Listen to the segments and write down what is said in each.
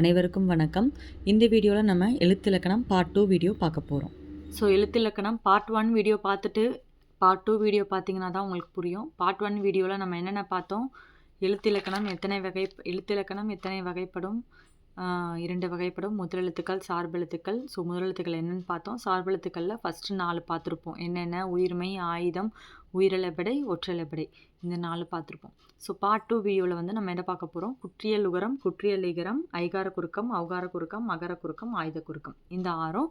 அனைவருக்கும் வணக்கம். இந்த வீடியோவில் நம்ம எழுத்திலக்கணம் பார்ட் டூ வீடியோ பார்க்க போகிறோம் ஸோ எழுத்திலக்கணம் பார்ட் ஒன் வீடியோ பார்த்துட்டு பார்ட் டூ வீடியோ பார்த்தீங்கன்னா தான் உங்களுக்கு புரியும். பார்ட் ஒன் வீடியோவில் நம்ம என்னென்ன பார்த்தோம்? எழுத்திலக்கணம் எத்தனை வகை எழுத்திலக்கணம் எத்தனை வகைப்படும்? இரண்டு வகைப்படும். முதலெழுத்துக்கள் சார்பெழுத்துக்கள் ஸோ முதலெழுத்துக்கள் என்னென்னு பார்த்தோம். சார்பெழுத்துக்களில் ஃபஸ்ட்டு நாலு பார்த்துருப்போம். என்னென்ன? உயிர்மை ஆயுதம் உயிரிழப்படை ஒற்றலப்படை இந்த நாலு பார்த்துருப்போம். ஸோ பார்ட் டூ வீடியோவில் வந்து நம்ம என்ன பார்க்க போகிறோம் குற்றியல் உகரம் குற்றியல் இகரம் ஐகார குறுக்கம் அவுகார குறுக்கம் மகர குறுக்கம் ஆயுத குறுக்கம். இந்த ஆறும்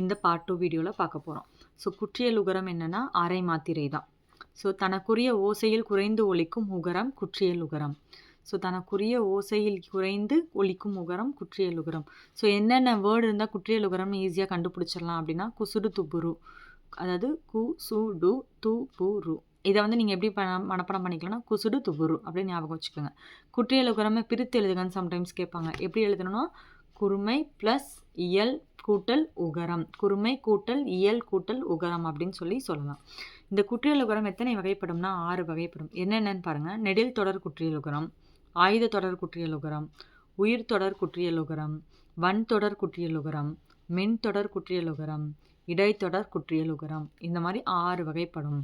இந்த பார்ட் டூ வீடியோவில் பார்க்க போகிறோம் ஸோ குற்றியல் உகரம் என்னென்னா அரை மாத்திரை தான் ஸோ தனக்குரிய ஓசையில் குறைந்து ஒழிக்கும் உகரம் குற்றியல் உகரம். ஸோ தனக்குரிய ஓசையில் குறைந்து ஒலிக்கும் உகரம் குற்றியல் உகரம் ஸோ என்னென்ன வேர்டு இருந்தால் குற்றியல் உகரம்னு ஈஸியாக கண்டுபிடிச்சிடலாம் அப்படின்னா குசுடு துப்புரு அதாவது கு சு டு து பு ரு இதை வந்து நீங்கள் எப்படி பண மனப்பாடம் பண்ணிக்கலாம்னா குசுடு துபுரு அப்படின்னு ஞாபகம் வச்சுக்கோங்க. குற்றியல் உகரமே பிரித்து எழுதுங்கன்னு சம்டைம்ஸ் கேட்பாங்க. எப்படி எழுதணும்னா குருமை ப்ளஸ் இயல் கூட்டல் உகரம். குருமை கூட்டல் இயல் கூட்டல் உகரம் அப்படின்னு சொல்லி சொல்லலாம். இந்த குற்றியல் உகரம் எத்தனை வகைப்படும்னா ஆறு வகைப்படும். என்னென்னன்னு பாருங்கள் நெடில் தொடர் குற்றியல் உகரம் ஆயுத தொடர் குற்றியலுகரம் உயிர் தொடர் குற்றியலுகரம் வன் தொடர் குற்றியலுகரம் மின் தொடர் குற்றியலுகரம் இடைத்தொடர் குற்றியலுகரம். இந்த மாதிரி ஆறு வகைப்படும்.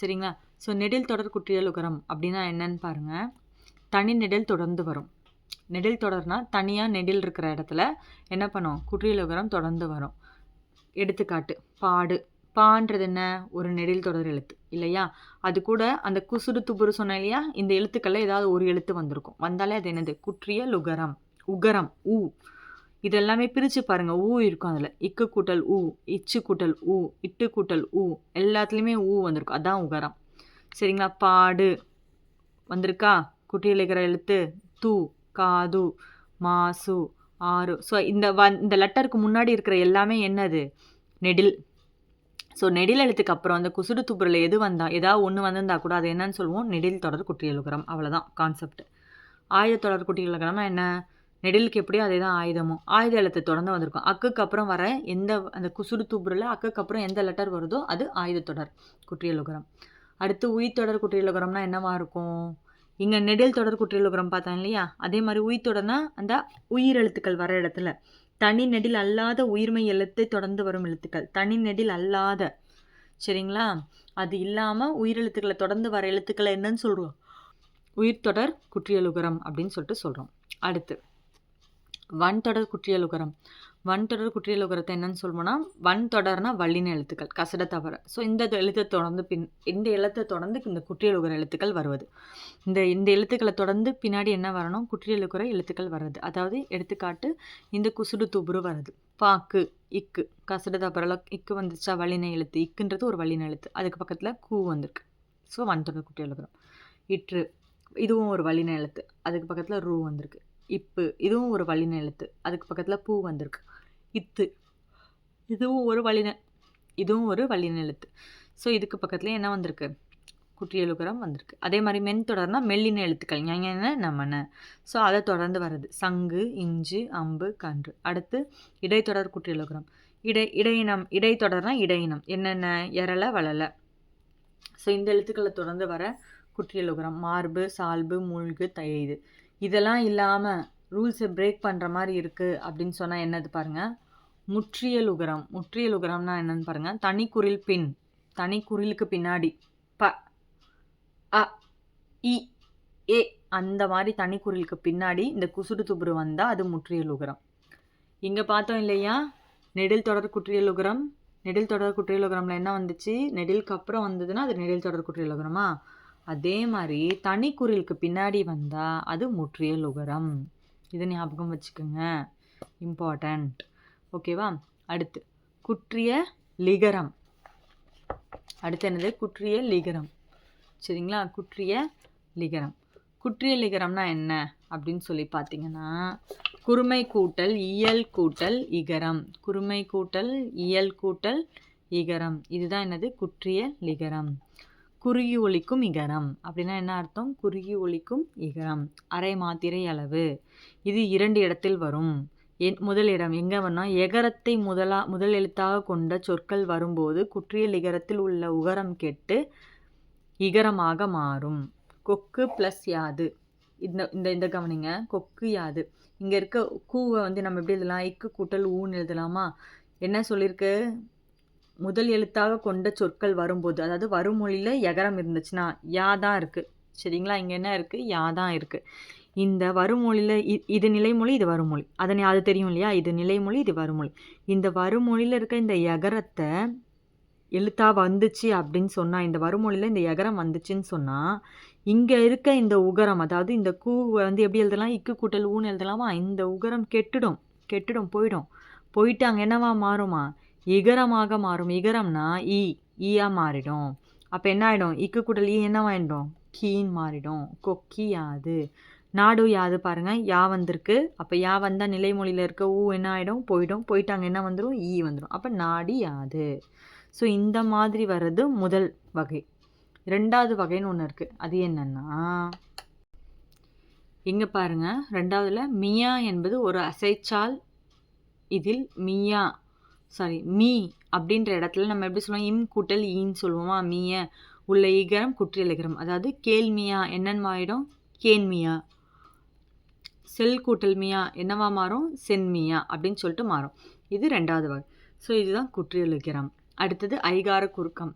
சரிங்களா? ஸோ நெடில் தொடர் குற்றியலுகரம் அப்படின்னா என்னன்னு பாருங்கள் தனி நெடில் தொடர்ந்து வரும். நெடில் தொடர்னா தனியாக நெடில் இருக்கிற இடத்துல என்ன பண்ணும்? குற்றியலுகரம் தொடர்ந்து வரும். எடுத்துக்காட்டு பாடு. பான்றது என்ன? ஒரு நெடில் தொடர் எழுத்து இல்லையா? அது கூட அந்த குசுடு துபுரு சொன்னேன் இல்லையா? இந்த எழுத்துக்களில் ஏதாவது ஒரு எழுத்து வந்திருக்கும். வந்தாலே அது என்னது? குற்றியல் உகரம் உகரம் ஊ இதெல்லாமே பிரித்து பாருங்கள் ஊ இருக்கும் அதில். இக்கு கூட்டல் ஊ இச்சு கூட்டல் ஊ இட்டு கூட்டல் ஊ எல்லாத்துலேயுமே ஊ வந்திருக்கும். அதான் உகரம். சரிங்களா? பாடு. வந்திருக்கா? குட்டியில் இருக்கிற எழுத்து. தூ காது மாசு ஆறு. ஸோ இந்த வ இந்த லெட்டருக்கு முன்னாடி இருக்கிற எல்லாமே என்னது? நெடில். ஸோ நெடில் எழுத்துக்கு அப்புறம் அந்த குசுடு துப்புரில் எது வந்தால் ஏதாவது ஒன்று வந்திருந்தா கூட அது என்னன்னு சொல்லுவோம். நெடில் தொடர் குட்டியலுகரம் அவ்வளோதான் கான்செப்ட் ஆயுத தொடர் குட்டியலுகரம்னா என்ன? நெடிலுக்கு எப்படியோ அதே தான் ஆயுதமும். ஆயுத எழுத்து தொடர்ந்து வந்திருக்கும். அக்குக்கு அப்புறம் வர எந்த அந்த குசுடு துப்புரில் அக்குக்கு அப்புறம் எந்த லெட்டர் வருதோ அது ஆயுத தொடர் குற்றியலுகரம் அடுத்து உயிர் தொடர் குற்றியலுகரம்னா என்னவா இருக்கும்? இங்கே நெடில் தொடர் குற்றியலுகரம் பார்த்தோம் இல்லையா? அதே மாதிரி உயிர் தொடர்னா அந்த உயிர் எழுத்துக்கள் வர இடத்துல. தனி நெடில் அல்லாத உயிர்மை எழுத்தை தொடர்ந்து வரும் எழுத்துக்கள். தனி நெடில் அல்லாத. சரிங்களா? அது இல்லாமல் உயிரெழுத்துக்களை தொடர்ந்து வர எழுத்துக்களை என்னன்னு சொல்கிறோம் உயிர் தொடர் குற்றியலுகரம் அப்படின்னு சொல்லிட்டு சொல்கிறோம் அடுத்து வன் தொடர் குற்றியலுகரம். வன் தொடர் குற்றியலுகரத்தை என்னன்னு சொல்லுவோம்னா வன் தொடர்னா வள்ளின எழுத்துக்கள் கசட தவிர ஸோ இந்த எழுத்தை தொடர்ந்து பின் இந்த எழுத்தை தொடர்ந்து இந்த குற்றியலுகர எழுத்துக்கள் வருவது. இந்த இந்த எழுத்துக்களை தொடர்ந்து பின்னாடி என்ன வரணும்? குற்றியலுகர எழுத்துக்கள் வர்றது அதாவது எடுத்துக்காட்டு இந்த குசுடு துபுரு வருது. பாக்கு இக்கு கசட தபரில் இக்கு வந்துச்சா? வள்ளின எழுத்து. இக்குன்றது ஒரு வள்ளின எழுத்து. அதுக்கு பக்கத்தில் கூ வந்திருக்கு. ஸோ வன் தொடர் குற்றியலுகரம் இற்று இதுவும் ஒரு வள்ளின எழுத்து. அதுக்கு பக்கத்தில் ரூ வந்திருக்கு. இப்பு இதுவும் ஒரு வழிநிலத்து எழுத்து அதுக்கு பக்கத்தில் பூ வந்திருக்கு. இத்து இதுவும் ஒரு வல்லின இதுவும் ஒரு வழிநிலத்து எழுத்து ஸோ இதுக்கு பக்கத்தில் என்ன வந்திருக்கு? குற்றியலுகரம் வந்திருக்கு. அதே மாதிரி மென் தொடர்னா மெல்லின எழுத்துக்கள். ஞான நம்மன ஸோ அதை தொடர்ந்து வருது சங்கு இஞ்சு அம்பு கன்று. அடுத்து இடைத்தொடர் குற்றியலுகரம் இடை இடையினம் இடைத்தொடர்னா இடையினம். என்னென்ன எரள வளல ஸோ இந்த எழுத்துக்களை தொடர்ந்து வர குற்றியலுகரம் மார்பு சால்பு மூழ்கு தயது. இதெல்லாம் இல்லாமல் ரூல்ஸை பிரேக் பண்ணுற மாதிரி இருக்குது அப்படின்னு சொன்னால் என்னது பாருங்கள் முற்றியல் உகரம். முற்றியல் உகரம்னா என்னன்னு பாருங்கள் தனிக்குறில் பின். தனிக்குறிலுக்கு பின்னாடி. ப அ இ ஏ. அந்த மாதிரி தனிக்குறிலுக்கு பின்னாடி இந்த குசுடு துபுரு வந்தால் அது முற்றியல் உகரம். இங்கே பார்த்தோம் இல்லையா? நெடில் தொடர் குற்றியல் உகரம். நெடில் தொடர் குற்றியல் உகரம்ல என்ன வந்துச்சு? நெடிலுக்கு அப்புறம் வந்ததுன்னா அது நெடில் தொடர் குற்றியல் உகரமா? அதே மாதிரி தனிக்குறிலுக்கு பின்னாடி வந்தால் அது முற்றியல் உகரம் இதை ஞாபகம் வச்சுக்கோங்க. இம்பார்ட்டண்ட் ஓகேவா அடுத்து குற்றிய லிகரம். அடுத்து என்னது? குற்றிய லிகரம். சரிங்களா? குற்றிய லிகரம். குற்றிய லிகரம்னா என்ன? அப்படின்னு சொல்லி பார்த்தீங்கன்னா குறுமை கூட்டல் இயல் கூட்டல் இகரம். குறுமை கூட்டல் இயல் கூட்டல் இகரம். இதுதான் என்னது? குற்றிய லிகரம். குறுகி ஒழிக்கும் இகரம். அப்படின்னா என்ன அர்த்தம்? குறுகி ஒழிக்கும் இகரம். அரை மாத்திரை அளவு. இது இரண்டு இடத்தில் வரும். என் முதல் இடம் எங்கே வரணும் எகரத்தை முதலா முதல் எழுத்தாக கொண்ட சொற்கள் வரும்போது குற்றியல் இகரத்தில் உள்ள உகரம் கெட்டு இகரமாக மாறும். கொக்கு ப்ளஸ் யாது. இந்த இந்த இந்த கவனிங்க. கொக்கு யாது. இங்கே இருக்க கூவை வந்து நம்ம எப்படி எழுதலாம்? இக்கு கூட்டல் ஊன்னு எழுதலாமா? என்ன சொல்லியிருக்கு முதல் எழுத்தாக கொண்ட சொற்கள் வரும்போது அதாவது வருமொழியில் எகரம் இருந்துச்சுன்னா யா தான் இருக்குது சரிங்களா? இங்கே என்ன இருக்குது யா தான் இருக்குது இந்த வருமொழியில் இது நிலைமொழி இது வருமொழி அதனை அது தெரியும் இல்லையா? இது நிலைமொழி இது வருமொழி இந்த வருமொழியில் இருக்க இந்த எகரத்தை எழுத்தாக வந்துச்சு அப்படின்னு சொன்னால் இந்த வருமொழியில் இந்த எகரம் வந்துச்சுன்னு சொன்னால் இங்கே இருக்க இந்த உகரம் அதாவது இந்த கூ வந்து எப்படி எழுதலாம்? இக்கு கூட்டல் ஊன்னு எழுதலாமா? இந்த உகரம் கெட்டுடும். கெட்டுடும் போயிடும். போயிட்டு அங்கே என்னவா மாறுமா? இகரமாக மாறும். இகரம்னா ஈ ஈயா மாறிடும். அப்போ என்ன ஆகிடும் இக்கு கூட்டல் ஈ என்னவாயிடும் கீன் மாறிடும். கொக்கி யாது. நாடு யாது பாருங்கள் யா வந்திருக்கு. அப்போ யா வந்தால் நிலைமொழியில் இருக்க ஊ என்ன ஆகிடும் போயிடும். போயிட்டாங்க. அங்கே என்ன வந்துடும் ஈ வந்துடும் அப்போ நாடி யாது. ஸோ இந்த மாதிரி வர்றது முதல் வகை. ரெண்டாவது வகைன்னு ஒன்று இருக்குது அது என்னென்னா இங்கே பாருங்கள் ரெண்டாவதுல மியா என்பது ஒரு அசைச்சால் இதில் மியா சாரி மீ அப்படின்ற இடத்துல நம்ம எப்படி சொல்லுவோம்? இம் கூட்டல் ஈன்னு சொல்லுவோமா? மீய. உள்ள ஈகரம் குற்றியலிகரம் அதாவது கேள்மியா என்னன்னு ஆயிடும் கேன்மியா செல் கூட்டல் மியா என்னவா மாறும்? சென்மியா அப்படின்னு சொல்லிட்டு மாறும். இது ரெண்டாவது வகை. ஸோ இதுதான் குற்றியலிகரம் அடுத்தது ஐகார குறுக்கம்.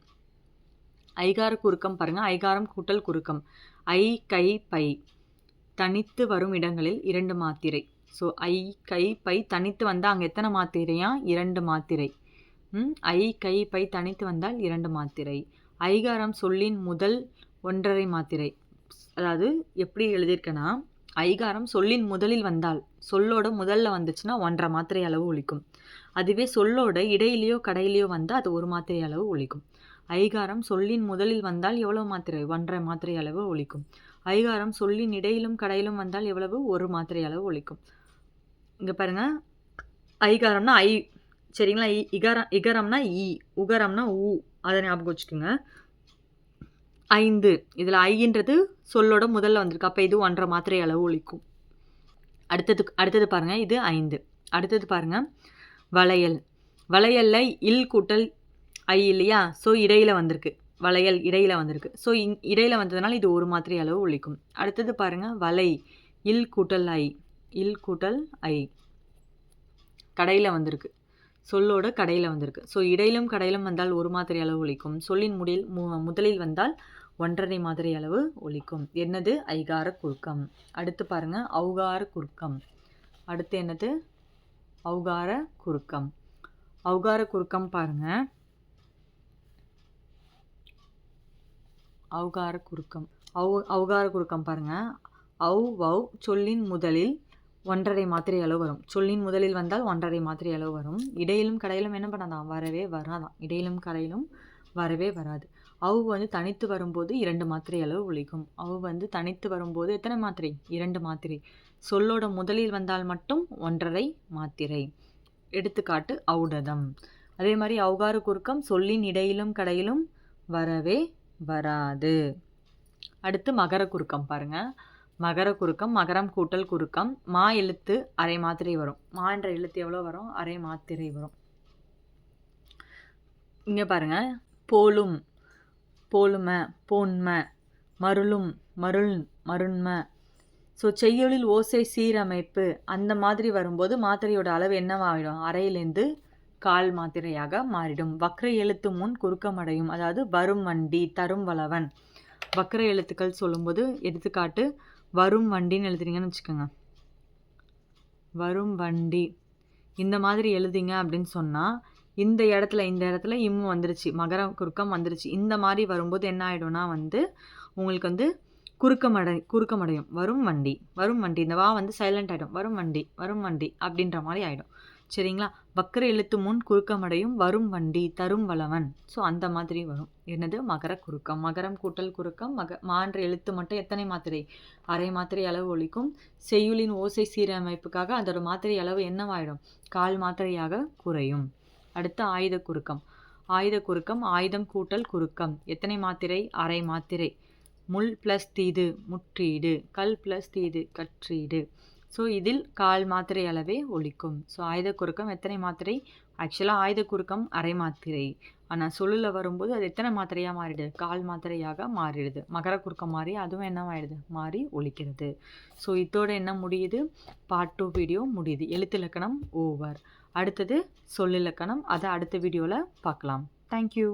ஐகார குறுக்கம் பாருங்கள் ஐகாரம் கூட்டல் குறுக்கம். ஐ கை பை. தனித்து வரும் இடங்களில் இரண்டு மாத்திரை. ஸோ ஐ கை பை தனித்து வந்தால் அங்கே எத்தனை மாத்திரையா? இரண்டு மாத்திரை. ஐ கை பை தனித்து வந்தால் இரண்டு மாத்திரை. ஐகாரம் சொல்லின் முதல் ஒன்றரை மாத்திரை. அதாவது எப்படி எழுதியிருக்கேன்னா ஐகாரம் சொல்லின் முதலில் வந்தால் சொல்லோட முதல்ல வந்துச்சுன்னா ஒன்றரை மாத்திரை அளவு ஒழிக்கும். அதுவே சொல்லோட இடையிலையோ கடையிலையோ வந்தால் அது ஒரு மாத்திரை அளவு ஒழிக்கும். ஐகாரம் சொல்லின் முதலில் வந்தால் எவ்வளோ மாத்திரை? ஒன்றரை மாத்திரை அளவு ஒழிக்கும். ஐகாரம் சொல்லின் இடையிலும் கடையிலும் வந்தால் எவ்வளவு? ஒரு மாத்திரை அளவு ஒழிக்கும். இங்கே பாருங்கள் ஐகாரம்னா ஐ சரிங்களா? இ இகரம் இகரம்னா இ உகரம்னா ஊ அதை ஞாபகம் வச்சுக்கோங்க. ஐந்து. இதில் ஐன்றது சொல்லோட முதல்ல வந்திருக்கு. அப்போ இது ஒன்றரை மாத்திரை அளவு ஒழிக்கும். அடுத்தது அடுத்தது பாருங்கள் இது ஐந்து. அடுத்தது பாருங்கள் வளையல். வளையலில் இல் கூட்டல் ஐ இல்லையா? ஸோ இடையில் வந்திருக்கு. வளையல் இடையில் வந்திருக்கு. ஸோ இங் இடையில் வந்ததுனால இது ஒரு மாத்திரை அளவு ஒழிக்கும். அடுத்தது பாருங்கள் வலை. இல் கூட்டல் ஐ. இல் கூட்டல் ஐ. கடையில் வந்திருக்கு. சொல்லோட கடையில் வந்திருக்கு. ஸோ இடையிலும் கடையிலும் வந்தால் ஒரு மாதிரி அளவு ஒழிக்கும் சொல்லின் முடியில் மு முதலில் வந்தால் ஒன்றரை மாதிரி அளவு ஒழிக்கும் என்னது? ஐகார குறுக்கம். அடுத்து பாருங்க. அவுகார குறுக்கம். அடுத்து என்னது? அவுகார குறுக்கம். அவுகார குறுக்கம் பாருங்க. அவுகார குறுக்கம். அவு அவுகார குறுக்கம் பாருங்கள் ஔ வௌ சொல்லின் முதலில் ஒன்றரை மாத்திரை அளவு வரும். சொல்லின் முதலில் வந்தால் ஒன்றரை மாத்திரை அளவு வரும். இடையிலும் கடையிலும் என்ன பண்ணாதான் வரவே வராதான் இடையிலும் கடையிலும் வரவே வராது. அவு வந்து தனித்து வரும்போது இரண்டு மாத்திரை அளவு ஒழிக்கும். அவு வந்து தனித்து வரும்போது எத்தனை மாத்திரை? இரண்டு மாத்திரை. சொல்லோட முதலில் வந்தால் மட்டும் ஒன்றரை மாத்திரை. எடுத்துக்காட்டு ஔடதம். அதே மாதிரி அவுகாறு குறுக்கம் சொல்லின் இடையிலும் கடையிலும் வரவே வராது. அடுத்து மகர குறுக்கம் பாருங்கள் மகர குறுக்கம் மகரம் கூட்டல் குறுக்கம் மா எழுத்து அரை மாத்திரை வரும். மா என்ற எழுத்து எவ்வளோ வரும்? அரை மாத்திரை வரும். இங்கே பாருங்கள் போலும் போலும போன்ம மருளும் மருள் மருண்ம. ஸோ செய்யொழில் ஓசை சீரமைப்பு அந்த மாதிரி வரும்போது மாத்திரையோட அளவு என்னவாகிடும் அறையிலேருந்து கால் மாத்திரையாக மாறிடும். வக்ர எழுத்து முன் குறுக்கமடையும். அதாவது வரும் வண்டி தரும் வளவன். வக்ர எழுத்துக்கள் சொல்லும்போது எடுத்துக்காட்டு வரும் வண்டின்னு எழுதுறீங்கன்னு வச்சுக்கோங்க. வரும் வண்டி. இந்த மாதிரி எழுதிங்க அப்படின்னு சொன்னால் இந்த இடத்துல இந்த இடத்துல இம்மு வந்துருச்சு மகர குறுக்கம் வந்துருச்சு. இந்த மாதிரி வரும்போது என்ன ஆகிடும்னா வந்து உங்களுக்கு வந்து குறுக்கமடை குறுக்கமடையும் வரும் வண்டி வரும் வண்டி. இந்த வா வந்து சைலண்ட் ஆகிடும் வரும் வண்டி வரும் வண்டி அப்படின்ற மாதிரி ஆகிடும் சரிங்களா? வக்கர எழுத்து முன் குறுக்கமடையும் வரும் வண்டி தரும் வளவன். ஸோ அந்த மாதிரி வரும். என்னது? மகர குறுக்கம். மகரம் கூட்டல் குறுக்கம். மக மான்ற எழுத்து மட்டும் எத்தனை மாத்திரை? அரை மாத்திரை அளவு ஒழிக்கும். செய்யுளின் ஓசை சீரமைப்புக்காக அதோட மாத்திரை அளவு என்னவாயிடும்? கால் மாத்திரையாக குறையும். அடுத்து ஆயுத குறுக்கம். ஆயுத குறுக்கம் ஆயுதம் கூட்டல் குறுக்கம். எத்தனை மாத்திரை? அரை மாத்திரை. முள் ப்ளஸ் தீது முற்றீடு. கல் ப்ளஸ் தீது கற்றீடு. ஸோ இதில் கால் மாத்திரை அளவே ஒழிக்கும். ஸோ ஆயுத குறுக்கம் எத்தனை மாத்திரை? ஆக்சுவலாக ஆயுத குறுக்கம் அரை மாத்திரை. ஆனால் சொல்லில் வரும்போது அது எத்தனை மாத்திரையாக மாறிடுது? கால் மாத்திரையாக மாறிடுது. மகர குறுக்கம் மாறி அதுவும் என்னவாயிடுது மாறி ஒலிக்கிறது ஸோ இதோட என்ன முடியுது? பார்ட் டூ வீடியோ முடியுது. எழுத்திலக்கணம் ஓவர் அடுத்தது சொல்லிலக்கணம் அதை அடுத்த வீடியோவில் பார்க்கலாம். தேங்க்யூ